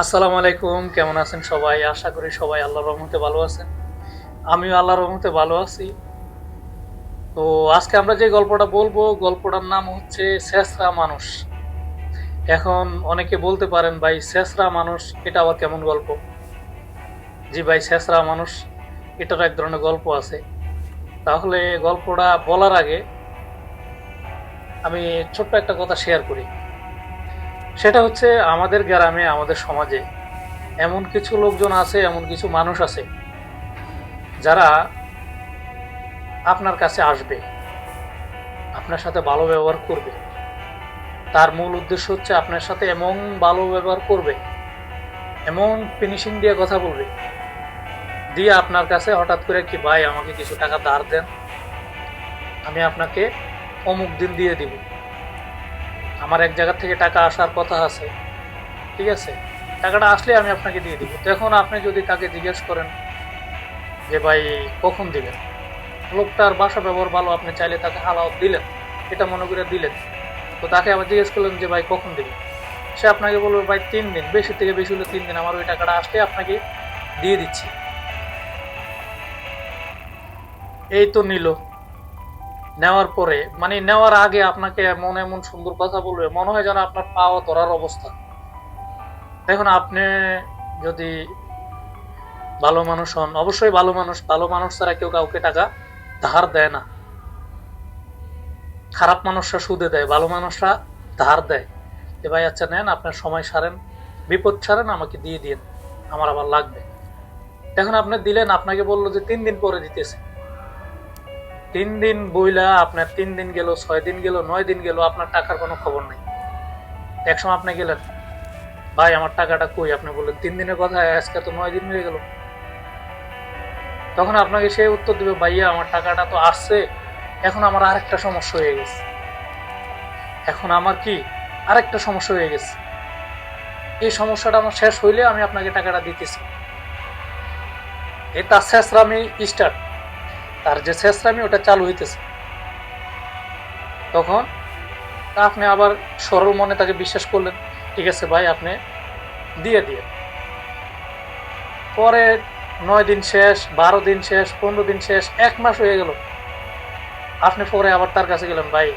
আসসালামু আলাইকুম, কেমন আছেন সবাই? আশা করি সবাই আল্লাহর রহমতে ভালো আছেন। আমিও আল্লাহর রহমতে ভালো আছি। তো আজকে আমরা যে গল্পটা বলব, গল্পটার নাম হচ্ছে শেষরা মানুষ। এখন অনেকে বলতে পারেন, ভাই, শেষরা মানুষ, এটা আবার কেমন গল্প? জি ভাই, শেষরা মানুষ এটার এক ধরনের গল্প আছে। তাহলে গল্পটা বলার আগে আমি ছোট্ট একটা কথা শেয়ার করি। সেটা হচ্ছে আমাদের গ্রামে, আমাদের সমাজে এমন কিছু লোকজন আছে, এমন কিছু মানুষ আছে, যারা আপনার কাছে আসবে, আপনার সাথে ভালো ব্যবহার করবে। তার মূল উদ্দেশ্য হচ্ছে আপনার সাথে এমন ভালো ব্যবহার করবে, এমন ফিনিশিং দিয়ে কথা বলবে, দিয়ে আপনার কাছে হঠাৎ করে কি, ভাই, আমাকে কিছু টাকা ধার দেন, আমি আপনাকে অমুক দিন দিয়ে দিব। আমার এক জায়গা থেকে টাকা আসার কথা আছে, ঠিক আছে? টাকাটা আসলে আমি আপনাকে দিয়ে দিব। তখন আপনি যদি তাকে জিজ্ঞেস করেন যে, ভাই, কখন দিবেন? লোকটার বাসা ব্যবহার ভালো, আপনি চাইলে তাকে হালাও দিলেন, এটা মনে করে দিলেন। তো তাকে আবার জিজ্ঞেস করলেন যে, ভাই, কখন দিবেন? সে আপনাকে বলবে, ভাই, তিন দিন, বেশি থেকে বেশি হলে তিন দিন, আমার ওই টাকাটা আসলে আপনাকে দিয়ে দিচ্ছি। এই তো নিল। নেওয়ার পরে মানে নেওয়ার আগে আপনাকে এমন এমন সুন্দর কথা বলবে, মনে হয় যেন আপনার পাওয়া ধরার অবস্থা। দেখুন, আপনি যদি ভালো মানুষ হন, অবশ্যই ভালো মানুষ ভালো মানুষ ছাড়া কেউ কাউকে টাকা ধার দেয় না। খারাপ মানুষরা সুদে দেয়, ভালো মানুষরা ধার দেয়। যে, ভাই আচ্ছা নেন, আপনার সময় সারেন, বিপদ ছাড়েন আমাকে দিয়ে দিন আমার আবার লাগবে। এখন আপনি দিলেন, আপনাকে বলল যে, তিন দিন পরে দিতেছে। তিন দিন বইলা আপনার তিন দিন গেল, ছয় দিন গেল, নয় দিন গেল, আপনার টাকার কোনো খবর নেই। একসময় আপনি গেলেন, ভাই, আমার টাকাটা কই? আপনি বললেন, তিন দিনের কথা, আজকে তো নয় দিন হয়ে গেল। তখন আপনাকে সে উত্তর দিবে, ভাইয়া, আমার টাকাটা তো আসছে, এখন আমার আরেকটা সমস্যা হয়ে গেছে। এখন আমার কি? আরেকটা সমস্যা হয়ে গেছে। এই সমস্যাটা আমার শেষ হইলে আমি আপনাকে টাকাটা দিতেছি। এটা শেষরামি স্টার্ট তার যে শেষরামি, ওটা চালু হইতেছে। তখন আপনি আবার সরল মনে তাকে বিশ্বাস করলেন, ঠিক আছে ভাই, আপনি দিয়ে দিয়ে পরে নয় দিন শেষ, বারো দিন শেষ, পনেরো দিন শেষ, এক মাস হয়ে গেল। আপনি পরে আবার তার কাছে গেলেন, ভাই,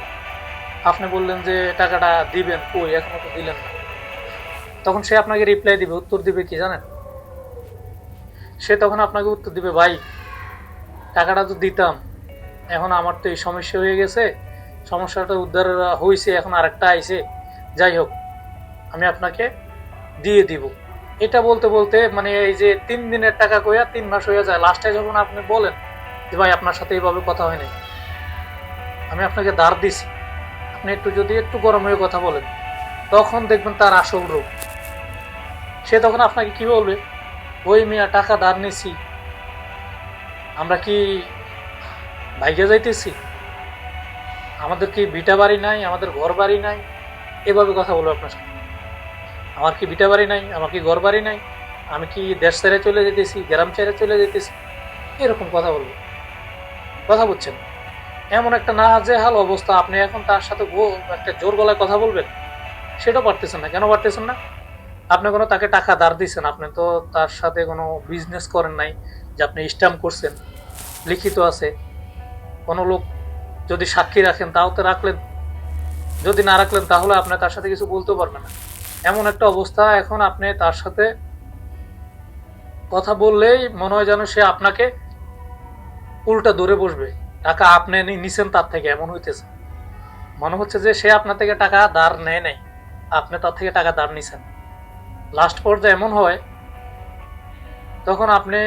আপনি বললেন যে টাকাটা দিবেন, কই? এখনও তো দিলেন না। তখন সে আপনাকে রিপ্লাই দিবে, উত্তর দিবে কি জানেন? সে তখন আপনাকে উত্তর দিবে, ভাই টাকাটা তো দিতাম। এখন আমার তো এই সমস্যা হয়ে গেছে। সমস্যাটা উদ্ধার হয়েছে এখন আরেকটা আইছে। যাই হোক, আমি আপনাকে দিয়ে দিব। এটা বলতে বলতে মানে এই যে তিন দিনের টাকা কইয়া তিন মাস হয়ে যায়। লাস্টে যখন আপনি বলেন যে ভাই আপনার সাথে এইভাবে কথা হয়নি, আমি আপনাকে দাঁড় দিছি। আপনি একটু যদি একটু গরম হয়ে কথা বলেন, তখন দেখবেন তার আসল রূপ। সে তখন আপনাকে কি বলবে? ওই মিয়া, টাকা দাঁড় নিছি। আমরা কি ভাইগে যাইতেছি? আমাদের কি বিটা বাড়ি নাই, আমাদের ঘর বাড়ি নাই? এভাবে কথা বলব আপনার সাথে আমার কি বিটা বাড়ি নাই, আমার কি ঘর বাড়ি নাই? আমি কি দেশ ছেড়ে চলে যেতেছি, গ্রাম ছেড়ে চলে যেতেছি? এরকম কথা বলব। কথা বুঝছেন এমন একটা না যে হাল অবস্থা। আপনি এখন তার সাথে একটা জোর গলায় কথা বলবেন? সেটাও পারতেছেন না। কেন পারতেছেন না? আপনি কোনো তাকে টাকা ধার দিচ্ছেন আপনি তো তার সাথে কোনো বিজনেস করেন নাই। যে আপনি স্ট্যাম্প করছেন, লিখিত আছে, কোনো লোক যদি সাক্ষী রাখেন তাও তো রাখলেন। যদি না রাখলেন তাহলে আপনি তার সাথে কিছু বলতেও পারবেন না। এমন একটা অবস্থা এখন আপনি তার সাথে কথা বললেই মনে হয় যেন সে আপনাকে উল্টা দৌড়ে বসবে। টাকা আপনি নিছেন তার থেকে, এমন হইতেছে। মনে হচ্ছে যে সে আপনার থেকে টাকা ধার নেয় নাই। আপনি তার থেকে টাকা ধার নিছেন। লাস্ট পর্যায়ে এমন হয়, তখন আপনি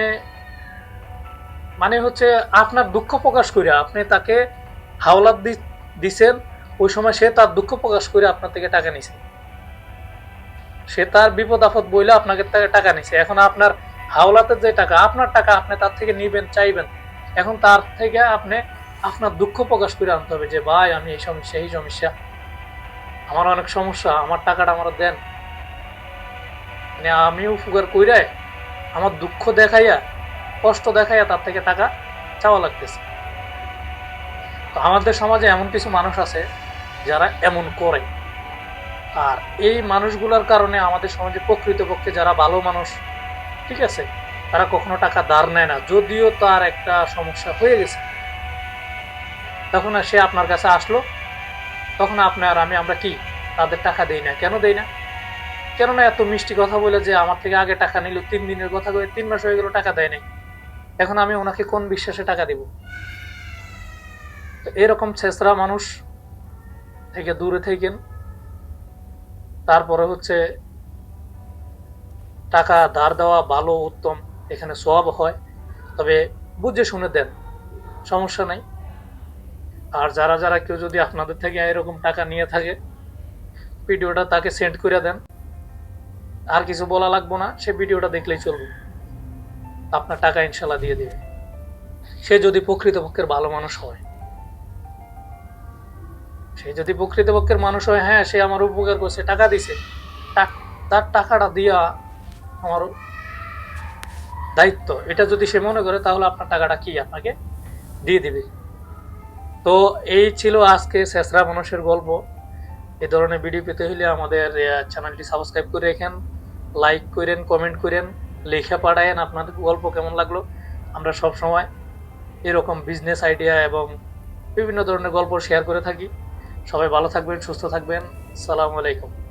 মানে হচ্ছে আপনার দুঃখ প্রকাশ করে আপনি তাকে হাওলাত দিছেন, ওই সময় সে তার দুঃখ প্রকাশ করে আপনার থেকে টাকা নিছে। সে তার বিপদ আপদ বইলে আপনাকে টাকা নিছে। এখন আপনার হাওলাতের যে টাকা, আপনার টাকা আপনি তার থেকে নিবেন, চাইবেন। এখন তার থেকে আপনি আপনার দুঃখ প্রকাশ করে আনতে হবে যে, ভাই, আমি এই সমস্যা এই সমস্যা। আমার অনেক সমস্যা, আমার টাকাটা আমার দেন। মানে আমি উপকার কইরে আমার দুঃখ দেখাইয়া কষ্ট দেখাইয়া তার থেকে টাকা চাওয়া লাগতেছে। তো আমাদের সমাজে এমন কিছু মানুষ আছে যারা এমন করে। আর এই মানুষগুলোর কারণে আমাদের সমাজে প্রকৃতপক্ষে যারা ভালো মানুষ, ঠিক আছে, তারা কখনো টাকা ধার নেয় না। যদিও তার একটা সমস্যা হয়ে গেছে। তখন সে আপনার কাছে আসলো, তখন আপনি আর আমি আমরা কি, তাদের টাকা দেই না। কেন দেই না? কেননা এত মিষ্টি কথা বলে যে আমার থেকে আগে টাকা নিল, তিন দিনের কথা কয়ে তিন মাস হয়ে গেল টাকা দেয় নাই। এখন আমি ওনাকে কোন বিশ্বাসে টাকা দিব? এরকম ছেসরা মানুষ থেকে দূরে থাকেন। তারপরে হচ্ছে টাকা ধার দেওয়া ভালো, উত্তম, এখানে সব হয়। তবে বুঝে শুনে দেন, সমস্যা নাই। আর যারা যারা কেউ যদি আপনাদের থেকে এরকম টাকা নিয়ে থাকে, ভিডিওটা তাকে সেন্ড করে দেন। আর কিছু বলা লাগবো না, সে ভিডিওটা দেখলেই চলবে। আপনার টাকা ইনশাল্লাহ দিয়ে দিবে। সে যদি প্রকৃতপক্ষের ভালো মানুষ হয়। সে যদি প্রকৃতপক্ষের মানুষ হয় হ্যাঁ সে আমার উপকার করছে, টাকা দিছে। তার টাকাটা দিয়া আমার দায়িত্ব। এটা যদি সে মনে করে, তাহলে আপনার টাকাটা কি? আপনাকে দিয়ে দিবে। তো এই ছিল আজকে শেষরা মানুষের গল্প। এই ধরনের ভিডিও পেতে হলে আমাদের চ্যানেলটি সাবস্ক্রাইব করে রেখেন। লাইক করেন কমেন্ট করেন। লেখা পাঠায়েন আপনাদের গল্প কেমন লাগল? আমরা সব সময় এরকম বিজনেস আইডিয়া এবং বিভিন্ন ধরনের গল্প শেয়ার করে থাকি। সবাই ভালো থাকবেন, সুস্থ থাকবেন। সালামু আলাইকুম।